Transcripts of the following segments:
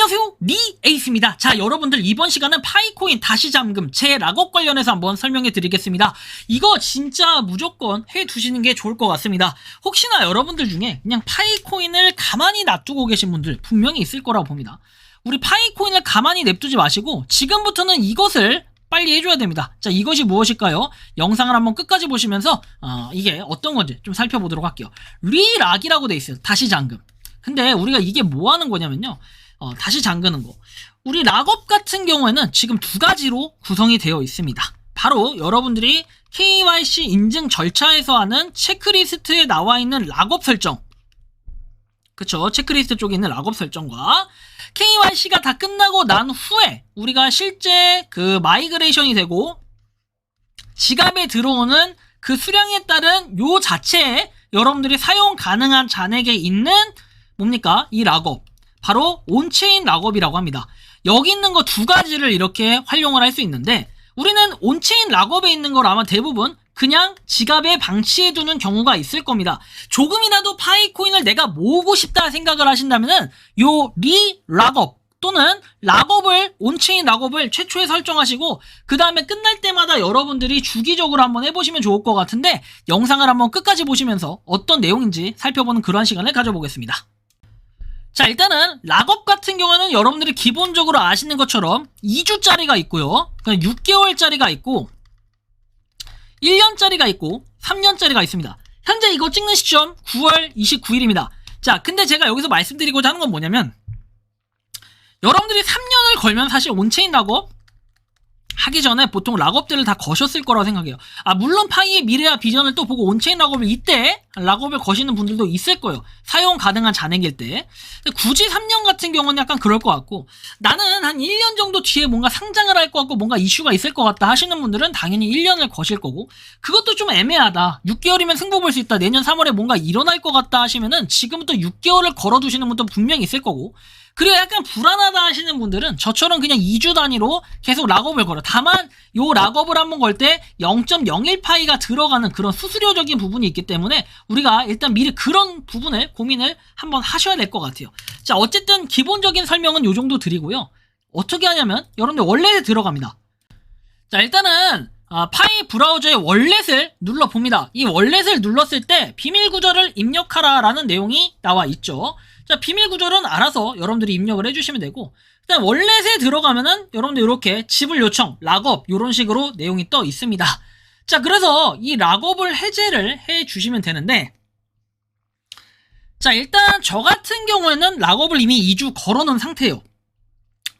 안녕하세요 리 에이스입니다 자 여러분들 이번 시간은 파이코인 다시 잠금 제 락업 관련해서 한번 설명해 드리겠습니다 이거 진짜 무조건 해 두시는 게 좋을 것 같습니다 혹시나 여러분들 중에 그냥 파이코인을 가만히 놔두고 계신 분들 분명히 있을 거라고 봅니다 우리 파이코인을 가만히 냅두지 마시고 지금부터는 이것을 빨리 해줘야 됩니다. 자, 이것이 무엇일까요? 영상을 한번 끝까지 보시면서, 어, 이게 어떤 건지 좀 살펴보도록 할게요. 리락이라고 돼 있어요. 다시 잠금. 근데 우리가 이게 뭐 하는 거냐면요. 어, 다시 잠그는 거. 우리 락업 같은 경우에는 지금 두 가지로 구성이 되어 있습니다. 바로 여러분들이 KYC 인증 절차에서 하는 체크리스트에 나와 있는 락업 설정. 그쵸. 체크리스트 쪽에 있는 락업 설정과 KYC가 다 끝나고 난 후에 우리가 실제 그 마이그레이션이 되고 지갑에 들어오는 그 수량에 따른 요 자체에 여러분들이 사용 가능한 잔액에 있는 뭡니까? 이 락업. 바로 온체인 락업이라고 합니다. 여기 있는 거 두 가지를 이렇게 활용을 할 수 있는데 우리는 온체인 락업에 있는 걸 아마 대부분 그냥 지갑에 방치해 두는 경우가 있을 겁니다. 조금이라도 파이코인을 내가 모으고 싶다 생각을 하신다면 은 요 리 락업 또는 락업을 온체인 락업을 최초에 설정하시고 그 다음에 끝날 때마다 여러분들이 주기적으로 한번 해보시면 좋을 것 같은데 영상을 한번 끝까지 보시면서 어떤 내용인지 살펴보는 그러한 시간을 가져보겠습니다. 자 일단은 락업 같은 경우는 여러분들이 기본적으로 아시는 것처럼 2주짜리가 있고요. 6개월짜리가 있고 1년짜리가 있고 3년짜리가 있습니다. 현재 이거 찍는 시점 9월 29일입니다. 자 근데 제가 여기서 말씀드리고자 하는 건 뭐냐면 여러분들이 3년을 걸면 사실 온체인 락업 하기 전에 보통 락업들을 다 거셨을 거라고 생각해요. 아, 물론 파이의 미래와 비전을 또 보고 온체인 락업을 이때 락업을 거시는 분들도 있을 거예요. 사용 가능한 잔액일 때. 굳이 3년 같은 경우는 약간 그럴 것 같고, 나는 한 1년 정도 뒤에 뭔가 상장을 할 것 같고, 뭔가 이슈가 있을 것 같다 하시는 분들은 당연히 1년을 거실 거고, 그것도 좀 애매하다. 6개월이면 승부 볼 수 있다. 내년 3월에 뭔가 일어날 것 같다 하시면은 지금부터 6개월을 걸어두시는 분도 분명히 있을 거고, 그리고 약간 불안하다 하시는 분들은 저처럼 그냥 2주 단위로 계속 락업을 걸어. 다만 요 락업을 한번 걸 때 0.01파이가 들어가는 그런 수수료적인 부분이 있기 때문에 우리가 일단 미리 그런 부분을 고민을 한번 하셔야 될 것 같아요. 자, 어쨌든 기본적인 설명은 요 정도 드리고요. 어떻게 하냐면 여러분들 원래에 들어갑니다. 자, 일단은 아, 파이 브라우저의 월렛을 눌러봅니다. 이 월렛을 눌렀을 때 비밀 구절을 입력하라 라는 내용이 나와 있죠. 자, 비밀 구절은 알아서 여러분들이 입력을 해주시면 되고, 일단 월렛에 들어가면은 여러분들 이렇게 지불 요청, 락업, 이런 식으로 내용이 떠 있습니다. 자, 그래서 이 락업을 해제를 해 주시면 되는데, 자, 일단 저 같은 경우에는 락업을 이미 2주 걸어 놓은 상태예요.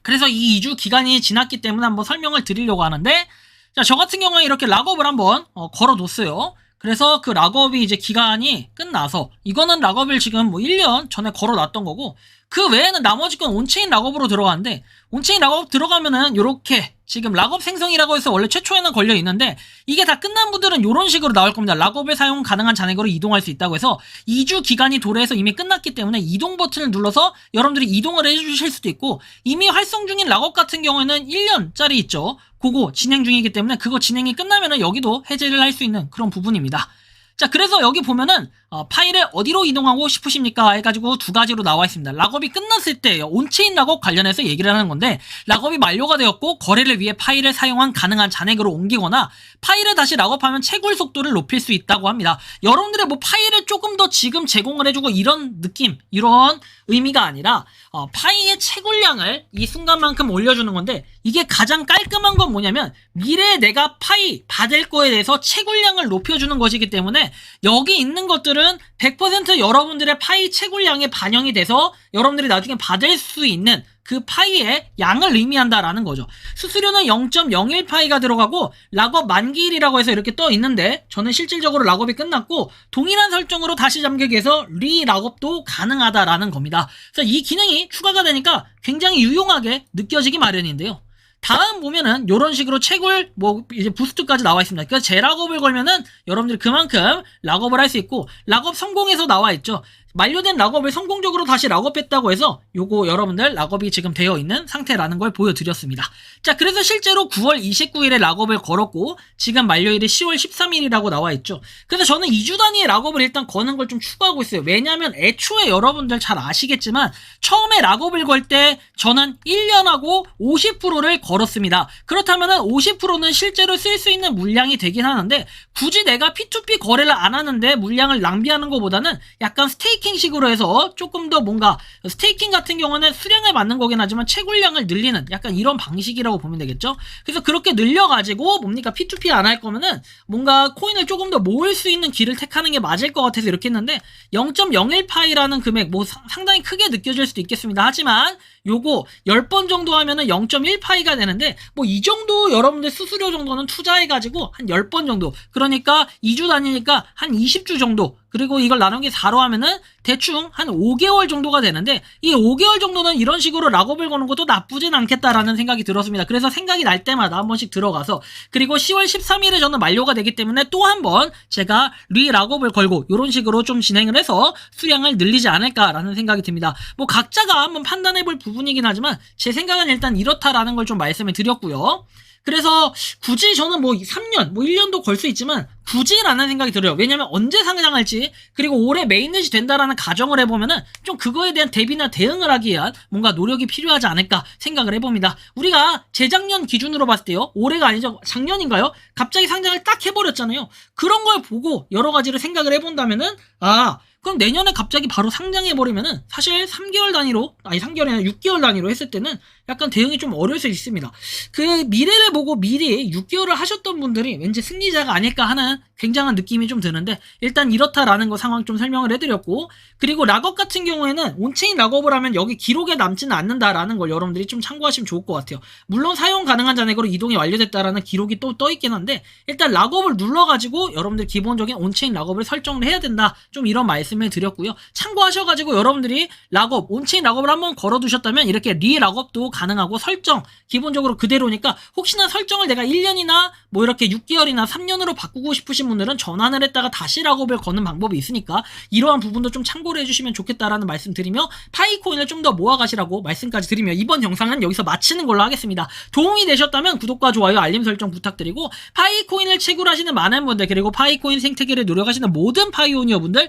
그래서 이 2주 기간이 지났기 때문에 한번 설명을 드리려고 하는데, 자, 저 같은 경우에 이렇게 락업을 한번 어, 걸어 뒀어요. 그래서 그 락업이 이제 기간이 끝나서 이거는 락업을 지금 뭐 1년 전에 걸어놨던 거고 그 외에는 나머지 건 온체인 락업으로 들어가는데 온체인 락업 들어가면은 요렇게 지금 락업 생성이라고 해서 원래 최초에는 걸려 있는데 이게 다 끝난 분들은 이런 식으로 나올 겁니다. 락업에 사용 가능한 잔액으로 이동할 수 있다고 해서 2주 기간이 도래해서 이미 끝났기 때문에 이동 버튼을 눌러서 여러분들이 이동을 해주실 수도 있고 이미 활성 중인 락업 같은 경우에는 1년짜리 있죠. 그거 진행 중이기 때문에 그거 진행이 끝나면은 여기도 해제를 할 수 있는 그런 부분입니다. 자, 그래서 여기 보면은 어, 파일을 어디로 이동하고 싶으십니까? 해가지고 두 가지로 나와 있습니다. 락업이 끝났을 때 온체인 락업 관련해서 얘기를 하는 건데 락업이 만료가 되었고 거래를 위해 파일을 사용한 가능한 잔액으로 옮기거나 파일을 다시 락업하면 채굴 속도를 높일 수 있다고 합니다. 여러분들의 뭐 파일을 조금 더 지금 제공을 해주고 이런 느낌, 이런 의미가 아니라 어, 파이의 채굴량을 이 순간만큼 올려주는 건데 이게 가장 깔끔한 건 뭐냐면 미래에 내가 파이 받을 거에 대해서 채굴량을 높여주는 것이기 때문에 여기 있는 것들 은 100% 여러분들의 파이 채굴량에 반영이 돼서 여러분들이 나중에 받을 수 있는 그 파이의 양을 의미한다라는 거죠. 수수료는 0.01 파이가 들어가고 락업 만기일이라고 해서 이렇게 떠 있는데 저는 실질적으로 락업이 끝났고 동일한 설정으로 다시 잠기기 위해서 리 락업도 가능하다라는 겁니다. 그래서 이 기능이 추가가 되니까 굉장히 유용하게 느껴지기 마련인데요. 다음 보면은 이런 식으로 채굴 뭐 이제 부스트까지 나와 있습니다. 그래서 제 락업을 걸면은 여러분들이 그만큼 락업을 할 수 있고 락업 성공해서 나와 있죠. 만료된 락업을 성공적으로 다시 락업했다고 해서 요거 여러분들 락업이 지금 되어 있는 상태라는 걸 보여드렸습니다. 자 그래서 실제로 9월 29일에 락업을 걸었고 지금 만료일이 10월 13일이라고 나와 있죠. 그래서 저는 2주 단위의 락업을 일단 거는 걸 좀 추구하고 있어요. 왜냐하면 애초에 여러분들 잘 아시겠지만 처음에 락업을 걸 때 저는 1년하고 50%를 걸었습니다. 그렇다면 50%는 실제로 쓸 수 있는 물량이 되긴 하는데 굳이 내가 P2P 거래를 안 하는데 물량을 낭비하는 것보다는 약간 스테이 킹식으로 해서 조금 더 뭔가 스테이킹 같은 경우는 수량을 맞는 거긴 하지만 채굴량을 늘리는 약간 이런 방식이라고 보면 되겠죠. 그래서 그렇게 늘려가지고 뭡니까 P2P 안 할 거면은 뭔가 코인을 조금 더 모을 수 있는 길을 택하는 게 맞을 것 같아서 이렇게 했는데 0.01파이라는 금액 뭐 상- 상당히 크게 느껴질 수도 있겠습니다. 하지만 요거 10번 정도 하면은 0.1파이가 되는데 뭐 이 정도 여러분들 수수료 정도는 투자해가지고 한 10번 정도 그러니까 2주 다니니까 한 20주 정도 그리고 이걸 나누기 4로 하면은 대충 한 5개월 정도가 되는데 이 5개월 정도는 이런 식으로 락업을 거는 것도 나쁘진 않겠다라는 생각이 들었습니다. 그래서 생각이 날 때마다 한 번씩 들어가서 그리고 10월 13일에 저는 만료가 되기 때문에 또 한 번 제가 리 락업을 걸고 이런 식으로 좀 진행을 해서 수량을 늘리지 않을까라는 생각이 듭니다. 뭐 각자가 한번 판단해 볼 부분이긴 하지만 제 생각은 일단 이렇다라는 걸 좀 말씀을 드렸고요. 그래서 굳이 저는 뭐 3년, 뭐 1년도 걸 수 있지만 굳이라는 생각이 들어요. 왜냐면 언제 상장할지 그리고 올해 메인넷이 된다라는 가정을 해보면은 좀 그거에 대한 대비나 대응을 하기 위한 뭔가 노력이 필요하지 않을까 생각을 해봅니다. 우리가 재작년 기준으로 봤을 때요. 올해가 아니죠. 작년인가요? 갑자기 상장을 딱 해버렸잖아요. 그런 걸 보고 여러 가지를 생각을 해본다면은 아 그럼 내년에 갑자기 바로 상장해버리면은 사실 3개월 단위로, 아니 3개월이 아니라 6개월 단위로 했을 때는 약간 대응이 좀 어려울 수 있습니다. 그 미래를 보고 미리 6개월을 하셨던 분들이 왠지 승리자가 아닐까 하는 굉장한 느낌이 좀 드는데 일단 이렇다라는 거 상황 좀 설명을 해드렸고 그리고 락업 같은 경우에는 온체인 락업을 하면 여기 기록에 남지는 않는다라는 걸 여러분들이 좀 참고하시면 좋을 것 같아요. 물론 사용 가능한 잔액으로 이동이 완료됐다라는 기록이 또 떠있긴 한데 일단 락업을 눌러가지고 여러분들 기본적인 온체인 락업을 설정을 해야 된다. 좀 이런 말씀 을 드렸고요. 참고하셔가지고 여러분들이 락업, 온체인 락업을 한번 걸어두셨다면 이렇게 리 락업도 가능하고 설정 기본적으로 그대로니까 혹시나 설정을 내가 1년이나 뭐 이렇게 6개월이나 3년으로 바꾸고 싶으신 분들은 전환을 했다가 다시 락업을 거는 방법이 있으니까 이러한 부분도 좀 참고를 해주시면 좋겠다라는 말씀 드리며 파이코인을 좀 더 모아가시라고 말씀까지 드리며 이번 영상은 여기서 마치는 걸로 하겠습니다. 도움이 되셨다면 구독과 좋아요, 알림 설정 부탁드리고 파이코인을 채굴하시는 많은 분들 그리고 파이코인 생태계를 노력하시는 모든 파이오니어 분들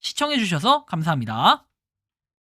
시청해주셔서 감사합니다.